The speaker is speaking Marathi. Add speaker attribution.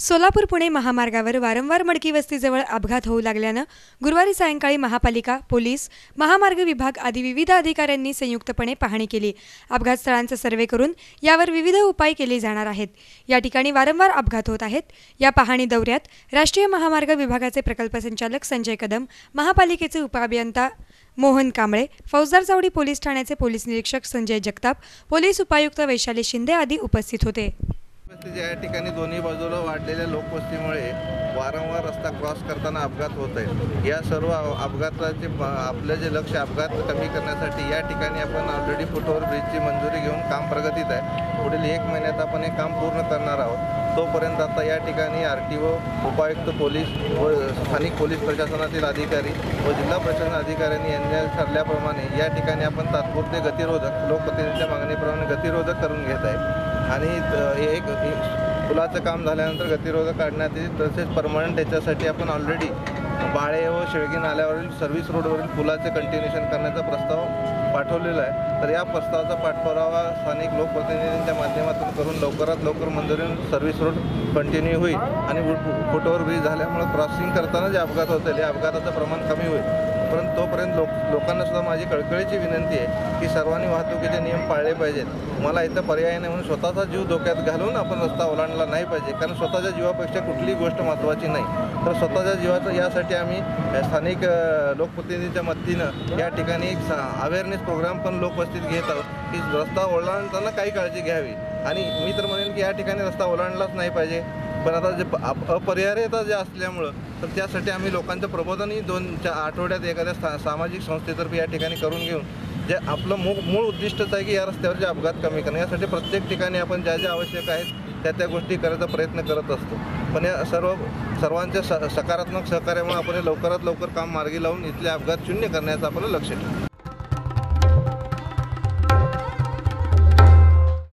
Speaker 1: सोलापूर पुणे महामार्गावर वारंवार मडकी वस्तीजवळ अपघात होऊ लागल्यानं गुरुवारी सायंकाळी महापालिका पोलीस महामार्ग विभाग आदी विविध अधिकाऱ्यांनी संयुक्तपणे पाहणी केली. अपघात स्थळांचा सर्वे करून यावर विविध उपाय केले जाणार आहेत. या ठिकाणी वारंवार अपघात होत आहेत. या पाहणी दौऱ्यात राष्ट्रीय महामार्ग विभागाचे प्रकल्प संचालक संजय कदम महापालिकेचे उपअभियंता मोहन कांबळे फौजदार चावडी पोलीस ठाण्याचे पोलीस निरीक्षक संजय जगताप पोलीस उपायुक्त वैशाली शिंदे आदी उपस्थित होते.
Speaker 2: या ठिकाणी दोन्ही बाजूला वाढलेल्या लोकवस्तीमुळे वारंवार रस्ता क्रॉस करताना अपघात होत आहेत. या सर्व अपघाताचे आपलं जे लक्ष अपघात कमी करण्यासाठी या ठिकाणी आपण ऑलरेडी फुटओव्हर ब्रिजची मंजुरी घेऊन काम प्रगतीत आहे. पुढील एक महिन्यात आपण हे काम पूर्ण करणार आहोत. तोपर्यंत आता या ठिकाणी आर टी ओ उपायुक्त पोलीस व स्थानिक पोलीस प्रशासनातील अधिकारी व जिल्हा प्रशासन अधिकाऱ्यांनी यांच्या ठरल्याप्रमाणे या ठिकाणी आपण तात्पुरते गतिरोधक लोकप्रतिनिधींच्या मागणीप्रमाणे गतिरोधक करून घेत आहे. आणि हे एक पुलाचं काम झाल्यानंतर गतिरोधक काढण्यात येईल. तसेच परमनंट याच्यासाठी आपण ऑलरेडी बाळे व शेळगी नाल्यावरील सर्व्हिस रोडवरील पुलाचे कंटिन्युएशन करण्याचा प्रस्ताव पाठवलेला आहे. तर या प्रस्तावाचा पाठपुरावा स्थानिक लोकप्रतिनिधींच्या माध्यमातून करून लवकरात लवकर मंजुरी सर्व्हिस रोड कंटिन्यू होईल आणि फुटओव्हर ब्रिज झाल्यामुळे क्रॉसिंग करताना जे अपघात होतील. या अपघाताचं प्रमाण कमी होईल. परंतु तोपर्यंत लोक लोकांना सुद्धा माझी कळकळीची विनंती आहे की सर्वांनी वाहतुकीचे नियम पाळले पाहिजेत. मला इथं पर्याय नाही म्हणून स्वतःचा जीव धोक्यात घालून आपण रस्ता ओलांडला नाही पाहिजे. कारण स्वतःच्या जीवापेक्षा कुठलीही गोष्ट महत्त्वाची नाही. तर स्वतःच्या जीवाचं यासाठी आम्ही स्थानिक लोकप्रतिनिधीच्या लोकप्रतिनिधींच्या मदतीनं या ठिकाणी एक अवेअरनेस प्रोग्राम पण लोकवस्तीत घेत आहोत की रस्ता ओलांडताना काही काळजी घ्यावी. आणि मी तर म्हणेन की या ठिकाणी रस्ता ओलांडलाच नाही पाहिजे. पण आता जे अपरिहार्यता जे असल्यामुळं तर त्यासाठी आम्ही लोकांचं प्रबोधनही दोन चार आठवड्यात एखाद्या सा सामाजिक संस्थेतर्फे या ठिकाणी करून घेऊन जे आपलं मूळ मूळ उद्दिष्टच आहे की या रस्त्यावरचे अपघात कमी करणे यासाठी प्रत्येक ठिकाणी आपण ज्या ज्या आवश्यक आहेत त्या त्या गोष्टी करायचा प्रयत्न करत असतो. पण या सर्व सर्वांच्या स सकारात्मक सहकार्यामुळे आपण हे लवकरात लवकर काम मार्गी लावून इथले अपघात शून्य करण्याचं आपलं लक्ष ठेवू